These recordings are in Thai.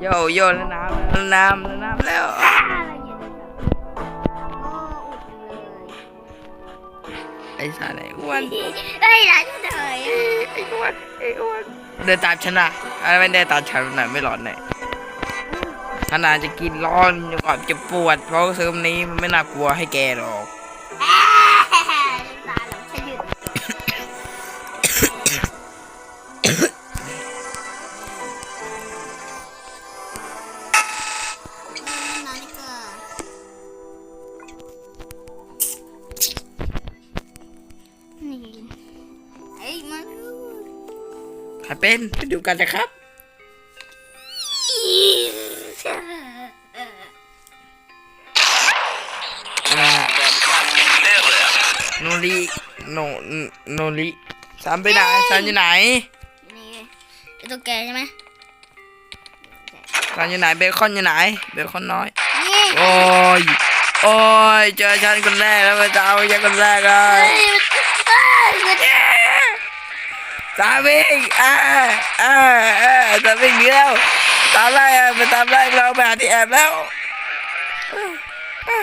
โยโย่แล้วน้ำแล้วน้ำแล้วน้ำแล้วอ่าอะไรเงี้ยโอ้อุดเลยไอ้สารไอ้อ้วนเฮ้ยร้านเถยไอ้อ้วนไอ้อ้วนเดินตามฉันนะอะไรไม่ได้ตามฉันน่ะไม่หลอนไหนขนาดจะกินร้อนจนกว่าจะปวด เพราะเซิร์ฟนี้มันไม่น่ากลัวให้แกหรอก เป็นไปดูกันนะครับอ่าโนริโนโนริสามไปไหนสามอยู่ไหนนี่ไอ้ตัวแกใช่ไหมสามอยู่ไหนเบคอนอยู่ไหนเบคอนน้อยนี่โอ้ยโอ้ยเจอฉันคนแรกแล้วมาจะเอาฉันคนแรกอะเฮ้ยเอ้ยมัน สามวิ่งอ่าอ่าอ่าสามวิ่งหนีแล้วตามไล่อะมาตามไล่เราไปหาที่แอบแล้วอ่าอ่า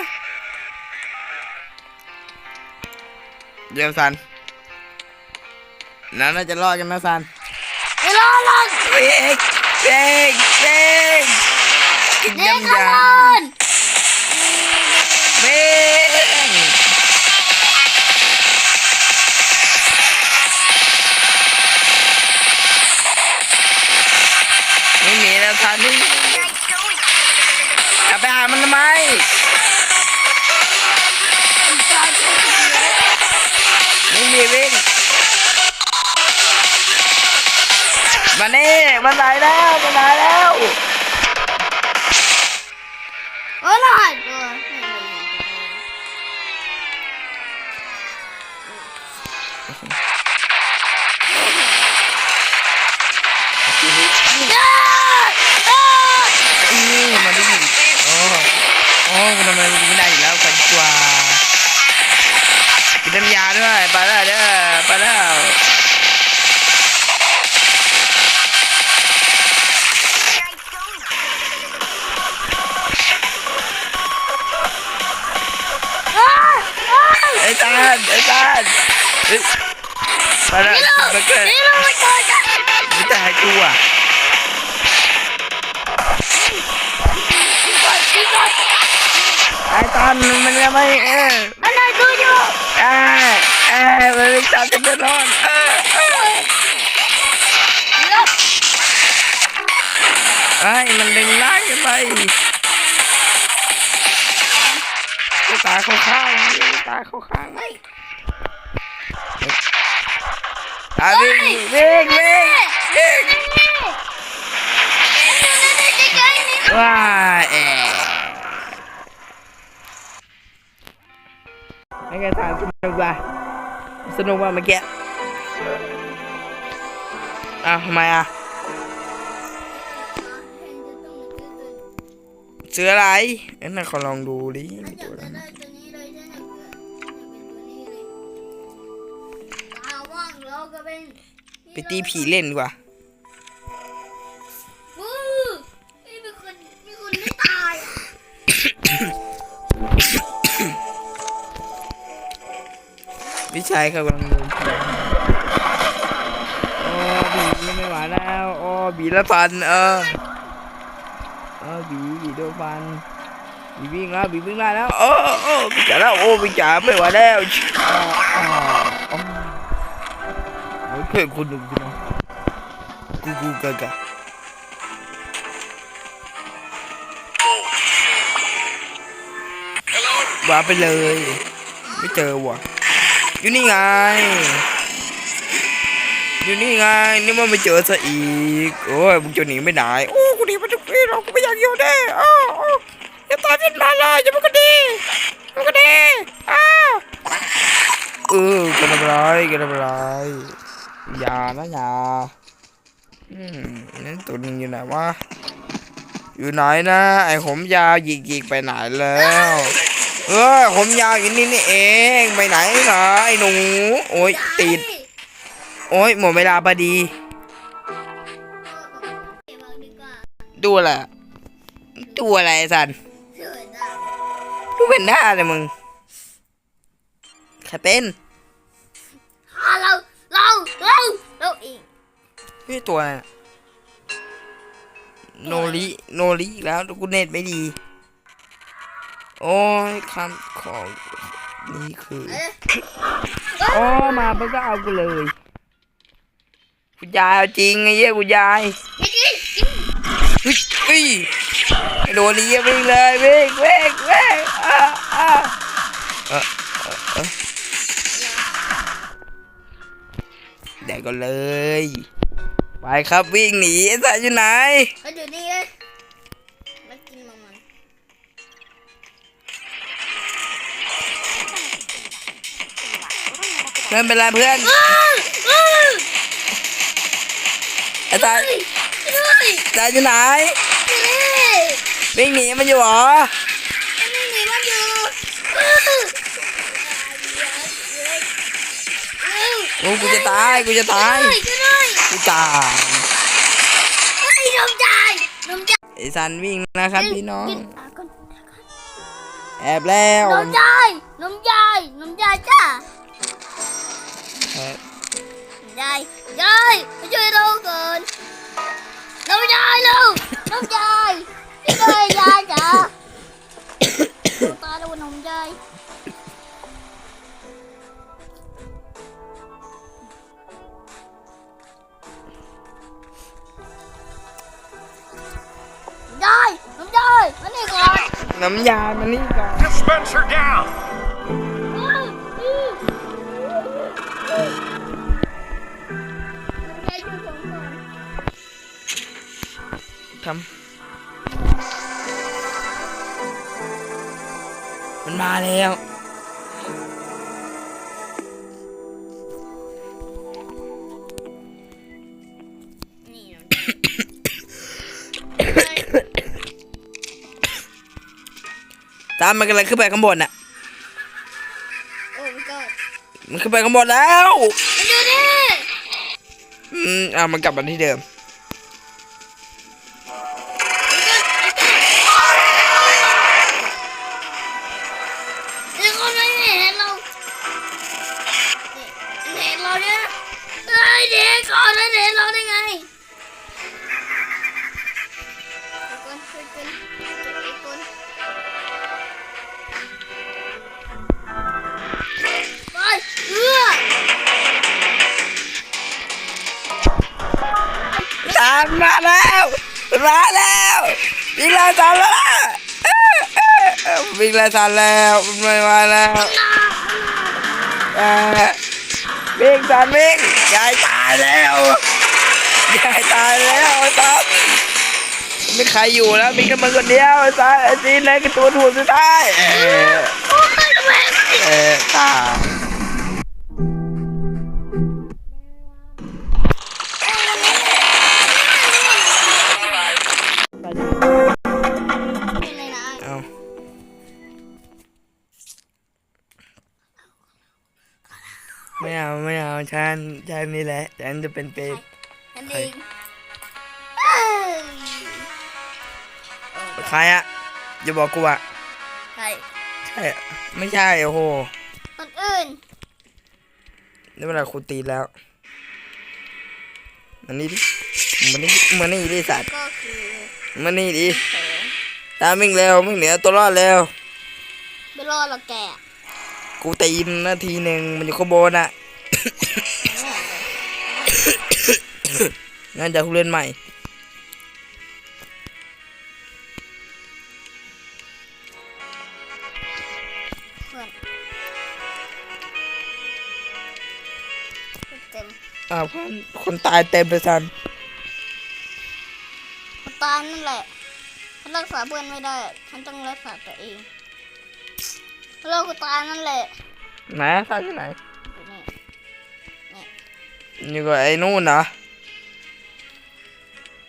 เดี๋ยวสันนั่นน่าจะรอดกันนะสันไม่รอหรอกเบรกเบรกเบรกกินเด็กยำขยบวนำเบรก ไม่หนีแล้วทันนี่กลับไปหามันทำไมวิ่งดิวิ่งมานี่มันไหนแล้วมันไหนแล้ว โอ้ย อ้ทำไมมันไม่ได้อีกแล้วกันกว่ากินน้ำยาด้วย ไอตอ้ตาลเอ้ยไปแล้วมาเกิดนี่เราไม่เจอกันไม่ได้กูอะไอ้ตาลมันยังไม่เอออะไรดูอยู่เออเออมันไม่ตามจะนอนเออเออไอ้มันดึงลากกันไปตาเขาข้างตาเขาข้างไหมตาวิ่งวิ่งวิ่งวิ่งว้าเอ๋ ไม่ไงทานสนุกว่ะสนุกว่ะเมื่อกี้อ้าวทำไมอะเสืออะไรเอ้ยน่าขอลองดูดิมีตัวอะไรไหมไปตีผีเล่นดีกว่า วิชัยครับกำลังเดินโอ้ผีไม่ไหวแล้วโอ้บีละพันเออเออบีบีโดนฟันบีวิ่งแล้วบีวิ่งได้แล้วโอ้โอ้บีจ๋าแล้วโอ้บีจ๋าไม่ไหวแล้วอ๋ออ๋ออ๋อโอ้เพื่อนคนหนึ่งกูนะกูกูกะกะว่าไปเลย ไม่เจอว่ะ อยู่นี่ไง อยู่นี่ไงนี่มันไม่เจอซะอีก โอ้ยมึงจะหนีไม่ได้โอ้กูหนีมาทุกทีเรากูไม่อยากอยู่แน่อ้าวอ้าวอย่าตายเป็นมาเลยอย่ามันก็ดีมันก็ดีอ้าวเออกันทำไรกันทำไรอย่านะอย่าอืมนั่นตัวนึงอยู่ไหนวะอยู่ไหนนะ ไอ้ผมยาวหยิกๆไปไหนแล้ว เออผมยาวอยู่นี่นี่เองไปไหนเหรอไอ้หนู โอ้ยติด โอ้ยหมดเวลาพอดี ดูอะไรดูอะไรสันสวยนะดูเป็นหน้าเลยมึงใครเป็นหาเราเราเราเราเองนี่ตัวอะไรโนริโนริแล้วกูเน็ตไม่ดี โอ้ยคำของนี่คือเอ๊ะอ๋อมาเพิ่งก็เอากูเลยกูยายเอาจริงไอ้เหี้ยกูยายกินกินกินเฮ้ยเฮ้ยไอ้โดนไอ้เหี้ยวิ่งเลยวิ่งวิ่งวิ่งอ่าอ่าเออเออเออเดี๋ยวก็เลย ไปครับวิ่งหนีไอ้สัตว์อยู่ไหนมาอยู่นี่ ไม่เป็นไรเพื่อนอ้าวอ้าวไอ้สัตว์ช่วยสัตว์อยู่ไหนช่วยวิ่งหนีมันอยู่เหรอไม่หนีมันอยู่อ้าวเร็วโอ้กูจะตายกูจะตายช่วยช่วยกูตายเฮ้ยนมใจนมใจไอ้สันวิ่งนะครับพี่น้องกิอะก่อนแอบแล้วนมใจนมใจนมใจจ้าแอบยายยายมาช่วยเราก่อนน้องยายลูกน้องยายช่วยยายจ้า ตายแล้วน้องยายยายน้องยายมานี่ก่อนน้ำยามันนี่ก่อน Dispenser down! มันมาแล้ว นี่น้องยายตามมันกำลังขึ้นไปข้างบนน่ะ โอ้ my god มันขึ้นไปข้างบนแล้ว มันอยู่นี่อืมอ่ามันกลับมาที่เดิม ด็กก่อนแล้วเห็นเราได้ไงก่อนช่วยกันช่วยกันไปเอือตามมาแล้วมาแล้ววิ่งไล่ตามแล้วล่ะเอ้อเอ้อเอ้อวิ่งไล่ตามแล้วไม่มาแล้วเอ้อวิ่งตามวิ่งยายตายแล้วยายตายแล้วตามไม่มีใครอยู่แล้วมีแค่มึงคนเดียวตายไอ้จีนเลยคือตัวถูกสุดท้ายเออโอ้ยทำไมเออตาย ฉันฉันนี่แหละ ฉันจะเป็นเป็ดอันเองเอ้ยใครอะอย่าบอกกูอะใครใช่อะไม่ใช่โอ้โหคนอื่นนี่เวลาครูตีแล้วมันนี่ดิมันนี่มันนี่ดิสัตว์ก็คือมันนี่ดิเผลอตามวิ่งเร็ววิ่งเหนือตัวรอดเร็วไม่รอดหรอกแกกูตีมนาทีหนึ่งมันอยู่ข้างบนอะ นั่นจะผู้เล่นใหม่เพื่อนเต็มอ้าวคนคนตายเต็มเลยสันคนตายนั่นแหละฉันรักษาเพื่อนไม่ได้ฉันต้องรักษาตัวเองเราก็ตายนั่นแหละไหนตายที่ไหนอยู่นี่ อยู่กับไอ้นู่นเหรอ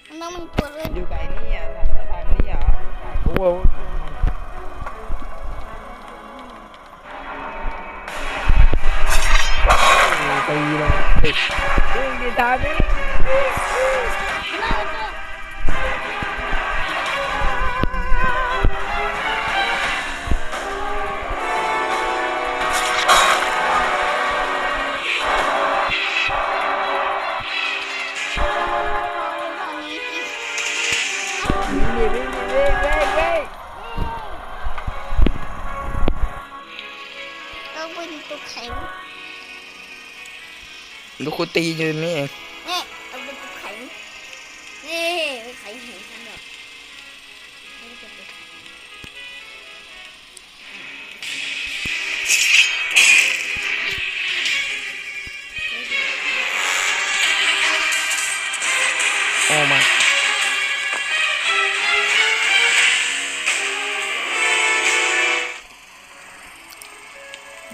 มันต้องมันตัวเล่นอยู่กับไอ้นี่อะทางนี้เหรอโอ้โหตีเลยวิ่งดีตาม ดูครูตีอยู่นี่เองนี่ต้องเป็นตัวแข็งนี่ไม่ใครเห็นฉันหรอกนี่จะเป็นโอ้มา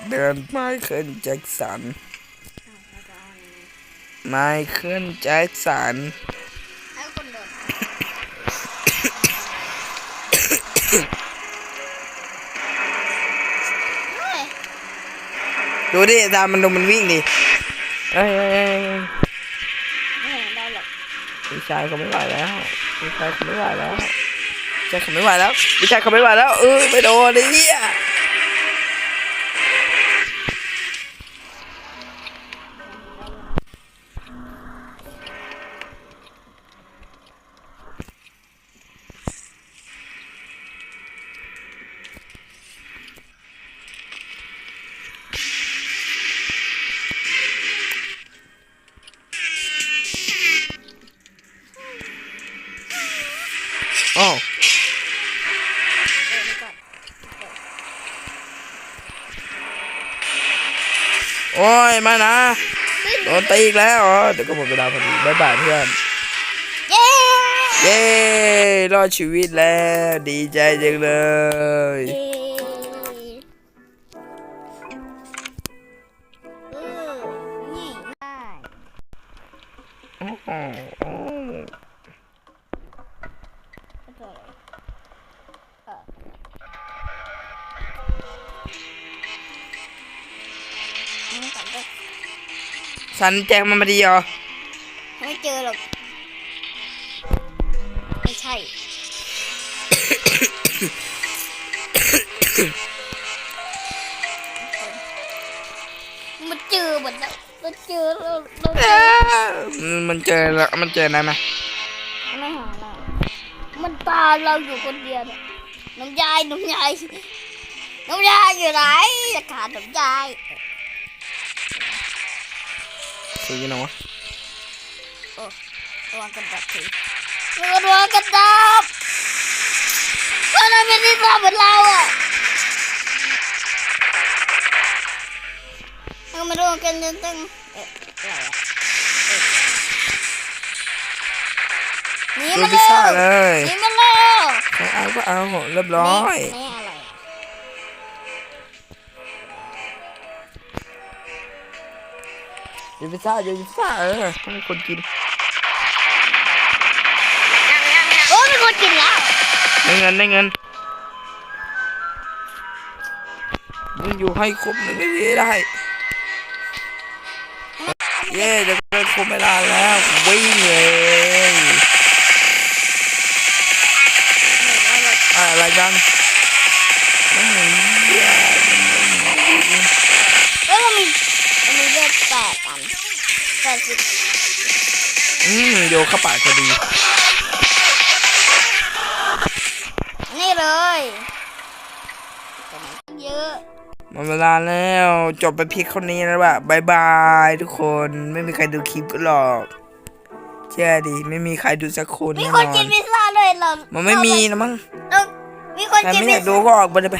เดินไมเคิลแจ็คสัน ไมเคิลแจ็คสันให้คนเดินเฮ้ยดูดิตามมันดูมันวิ่งดิเอ้ยเอ้ยเอ้ยเอ้ยไม่เห็นได้หรอกพี่ชายเขาไม่ไหวแล้วพี่ชายเขาไม่ไหวแล้วพี่ชายเขาไม่ไหวแล้วพี่ชายเขาไม่ไหวแล้วเออไม่โดนไอ้เหี้ย โอ้ยมานะเฮ้ยโดนตีอีกแล้วอ๋อเดี๋ยวก็หมดเวลาพอดีบ๊ายบายเพื่อนเย้เย้รอดชีวิตแล้วดีใจจังเลยเย้เออนี่ง่า สันแจงมันมาดีเหรอไม่เจอหรอก ไม่ใช่ มันเจอหมดแล้ว มันเจอเราเราเจอมันเจอแล้วมันเจอนะไหมไม่หาเรามันตามเราอยู่คนเดียวเนี่ยน้ำยายน้ำยายน้ำยายอยู่ไหนจะขาดน้ำยาย ซื้อเนาะระวังกันดับทีระวังกันดับเพราะนั้นเป็นที่ทำเหมือนเราอะเรามาดูกันจนตั้งเอ๊ะอะไรอะเอ๊ะหนีดูมาพิซเร็ซ่าวเลยหนีมาเร็วใครเอาก็เอาเรียบร้อย พิซซ่าดูพิซซ่าเออให้คนกินโอ้มีคนกินแล้วได้เงินได้เงินมึงอยู่ให้ครบหนึ่งนาทีได้ เย้จะเกินครบเวลาแล้ววิ่งเลยอะอะไรกันไม่เห็นเแปดสิบอืมโยเข้าปากพอดี นี่เลยเยอะหมดเวลาแล้วจบไปเพียงเท่านี้แล้วว่ะบายบายทุกคนไม่มีใครดูคลิปก็หรอกเชื่อดิไม่มีใครดูสักคนมีแน่คนนอกินนพิซซ่าเลยเรามันไม่มีนะมั้งเรามีคนใครกินไม่อพิยาซกดูซ่า ก็ออกไปเลยไป